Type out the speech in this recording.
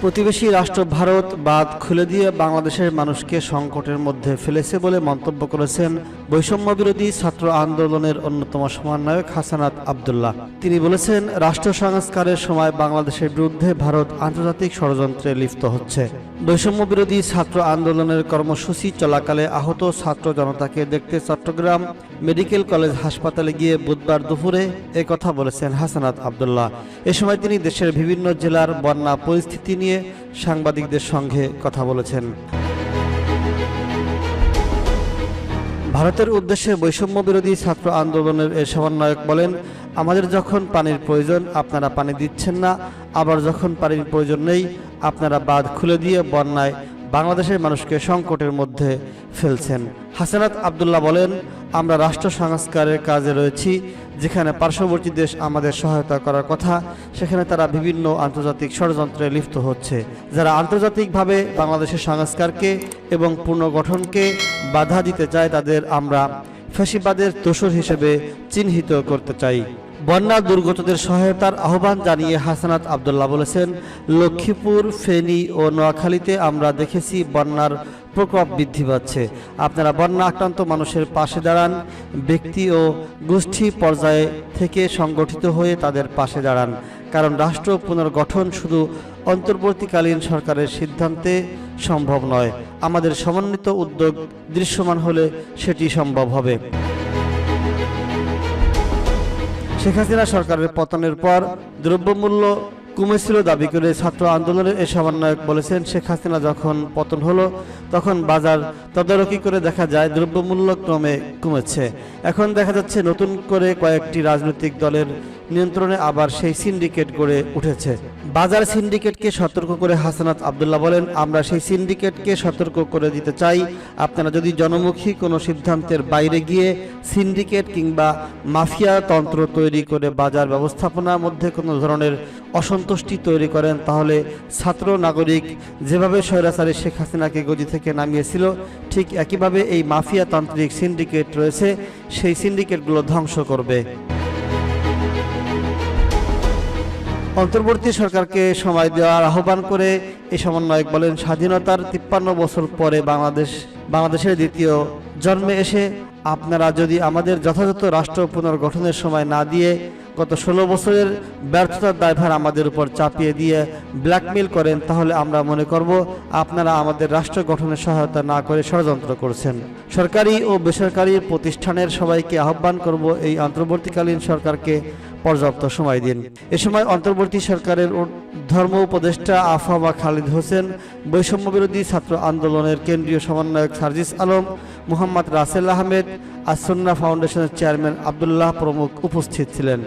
প্রতিবেশী রাষ্ট্র ভারত বাদ খুলে দিয়ে বাংলাদেশের মানুষকে সংকটের মধ্যে ফেলেছে বলে মন্তব্য করেছেন বৈষম্য বিরোধী ছাত্র আন্দোলনের অন্যতম সমন্বয়ক হাসানাত আবদুল্লাহ। তিনি বলেছেন রাষ্ট্র সংস্কারের সময় বাংলাদেশের বিরুদ্ধে ভারত আন্তর্জাতিক ষড়যন্ত্রে লিপ্ত হচ্ছে। বৈষম্য বিরোধী ছাত্র আন্দোলনের কর্মসূচি চলাকালে আহত ছাত্র জনতাকে দেখতে চট্টগ্রাম মেডিকেল কলেজ হাসপাতালে গিয়ে বুধবার দুপুরে কথা বলেছেন হাসানাত আবদুল্লাহ। এ সময় তিনি দেশের বিভিন্ন জেলার বন্যা পরিস্থিতি নিয়ে সাংবাদিকদের সঙ্গে কথা বলেছেন। ভারতের উদ্দেশ্যে বৈষম্য বিরোধী ছাত্র আন্দোলনের এ সমন্বয়ক বলেন, আমাদের যখন পানির প্রয়োজন, আপনারা পানি দিচ্ছেন না। আবার যখন পানির প্রয়োজন নেই, আপনারা বাঁধ খুলে দিয়ে বন্যায় বাংলাদেশের মানুষকে সংকটের মধ্যে ফেলছেন। হাসানাত আবদুল্লাহ বলেন, আমরা রাষ্ট্র সংস্কারের কাজে রয়েছি, যেখানে পার্শ্ববর্তী দেশ আমাদের সহায়তা করার কথা, সেখানে তারা বিভিন্ন আন্তর্জাতিক ষড়যন্ত্রে লিপ্ত হচ্ছে। যারা আন্তর্জাতিকভাবে বাংলাদেশের সংস্কারকে এবং পুনর্গঠনকে বাধা দিতে চায়, তাদের আমরা ফ্যাসিবাদের তোষর হিসেবে চিহ্নিত করতে চাই। বন্যা দুর্গতদের সহায়তার আহ্বান জানিয়ে হাসানাত আবদুল্লাহ বলেছেন, লক্ষ্মীপুর, ফেনী ও নোয়াখালীতে আমরা দেখেছি বন্যার প্রকোপ বৃদ্ধি পাচ্ছে। আপনারা বন্যা আক্রান্ত মানুষের পাশে দাঁড়ান, ব্যক্তি ও গোষ্ঠী পর্যায়ে থেকে সংগঠিত হয়ে তাদের পাশে দাঁড়ান। কারণ রাষ্ট্র পুনর্গঠন শুধু অন্তর্বর্তীকালীন সরকারের সিদ্ধান্তে সম্ভব নয়, আমাদের সমন্বিত উদ্যোগ দৃশ্যমান হলে সেটি সম্ভব হবে। শেখ হাসিনা সরকারের পতনের পর দ্রব্যমূল্য কমেছিল দাবি করে ছাত্র আন্দোলনের এ সমন্বয়ক বলেছেন, শেখ হাসিনা যখন পতন হলো তখন বাজার তদারকি করে দেখা যায় দ্রব্যমূল্য ক্রমে কমেছে। এখন দেখা যাচ্ছে নতুন করে কয়েকটি রাজনৈতিক দলের নিয়ন্ত্রণে আবার সেই সিন্ডিকেট গড়ে উঠেছে। বাজার সিন্ডিকেটকে সতর্ক করে হাসানাত আবদুল্লাহ বলেন, আমরা সেই সিন্ডিকেটকে সতর্ক করে দিতে চাই। আপনারা যদি জনমুখী কোনো সিদ্ধান্তের বাইরে গিয়ে সিন্ডিকেট কিংবা মাফিয়া তন্ত্র তৈরি করে বাজার ব্যবস্থাপনার মধ্যে কোনো ধরনের অসন্তুষ্টি তৈরি করেন, তাহলে ছাত্র নাগরিক যেভাবে স্বৈরাচারী শেখ হাসিনাকে গদি থেকে নামিয়েছিল, ঠিক একইভাবে এই মাফিয়া তান্ত্রিক সিন্ডিকেট রয়েছে, সেই সিন্ডিকেটগুলো ধ্বংস করবে। অন্তর্বর্তী সরকারকে সময় দেওয়ার আহ্বান করে এই সমন্বয়ক বলেন, স্বাধীনতার তিপ্পান্ন বছর পরে বাংলাদেশ, বাংলাদেশের দ্বিতীয় জন্মে এসে আপনারা যদি আমাদের যথাযথ রাষ্ট্র পুনর্গঠনের সময় না দিয়ে গত ষোলো বছরের ব্যর্থতার দায়ভার আমাদের উপর চাপিয়ে দিয়ে ব্ল্যাকমেল করেন, তাহলে আমরা মনে করব আপনারা আমাদের রাষ্ট্র গঠনের সহায়তা না করে ষড়যন্ত্র করছেন। সরকারি ও বেসরকারি প্রতিষ্ঠানের সবাইকে আহ্বান করব, এই অন্তর্বর্তীকালীন সরকারকে পর্যাপ্ত সময় দিন। এ সময় অন্তর্বর্তী সরকারের ধর্ম উপদেষ্টা আফাবা খালিদ হোসেন বৈষম্য বিরোধী ছাত্র আন্দোলনের কেন্দ্রীয় সমন্বয়ক সার্জিস আলম, মোহাম্মদ রাসেল আহমেদ আসন্না ফাউন্ডেশনের চেয়ারম্যান আবদুল্লাহ প্রমুখ উপস্থিত ছিলেন।